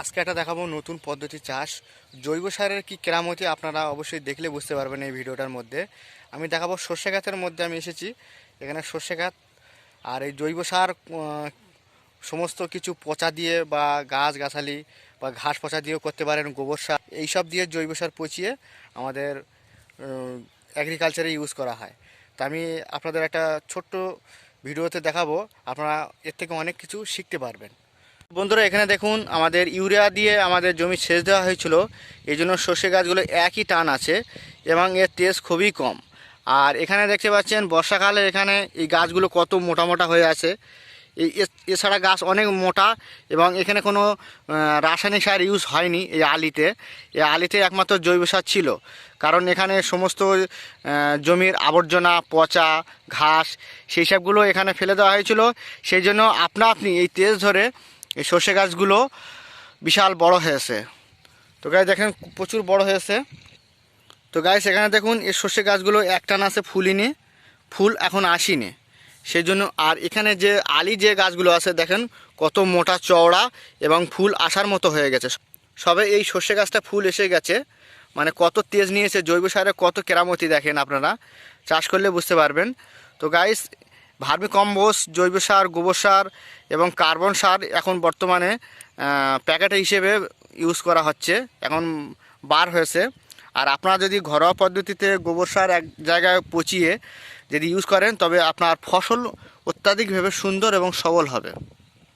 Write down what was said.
আজকে একটা দেখাবো নতুন পদ্ধতি চাষ। জৈব সারের কি কেরামতি আপনারা অবশ্যই দেখলে বুঝতে পারবেন এই ভিডিওটার মধ্যে। আমি দেখাবো সর্ষে গাছের মধ্যে আমি এসেছি। এখানে সর্ষে গাছ আর এই জৈব সার সমস্ত কিছু পচা দিয়ে বা গাছ গাছালি বা ঘাস পচা দিয়েও করতে পারেন গোবর সার। এইসব দিয়ে জৈব সার পচিয়ে আমাদের অ্যাগ্রিকালচারে ইউজ করা হয়। তা আমি আপনাদের একটা ছোট্ট ভিডিওতে দেখাবো। আপনারা এর থেকে অনেক কিছু শিখতে পারবেন। বন্ধুরা, এখানে দেখুন আমাদের ইউরিয়া দিয়ে আমাদের জমি সেচ দেওয়া হয়েছিল। এই জন্য সর্ষে গাছগুলো একই টান আছে এবং এর তেজ খুবই কম। আর এখানে দেখতে পাচ্ছেন, বর্ষাকালে এখানে এই গাছগুলো কত মোটা মোটা হয়ে আছে। এই এছাড়া গাছ অনেক মোটা এবং এখানে কোনো রাসায়নিক সার ইউজ হয়নি এই আলিতে। এই আলিতে একমাত্র জৈব সার ছিল। কারণ এখানে সমস্ত জমির আবর্জনা, পচা, ঘাস, সেই সবগুলো এখানে ফেলে দেওয়া হয়েছিল। সেই জন্য আপনা আপনি এই তেজ ধরে এই সর্ষে গাছগুলো বিশাল বড় হয়েছে। তো গাছ দেখেন প্রচুর বড় হয়েছে। তো গাছ এখানে দেখুন, এই সর্ষে গাছগুলো একটানা আছে ফুলিনি, ফুল এখন আসিনি। সেই জন্য আর এখানে যে আলি যে গাছগুলো আছে, দেখেন, কত মোটা চওড়া এবং ফুল আসার মতো হয়ে গেছে। সবে এই সর্ষে গাছটা ফুল এসে গেছে মানে কত তেজ নিয়েছে, জৈব সারে কত কেরামতি দেখেন আপনারা। চাষ করলে বুঝতে পারবেন। তো গাইস ভার্মি কম্বোস জৈব সার, গোবর সার এবং কার্বন সার এখন বর্তমানে প্যাকেট হিসেবে ইউজ করা হচ্ছে, এখন বার হয়েছে। আর আপনারা যদি ঘরোয়া পদ্ধতিতে গোবর সার এক জায়গায় পচিয়ে যদি ইউজ করেন, তবে আপনার ফসল অত্যাধিকভাবে সুন্দর এবং সবল হবে।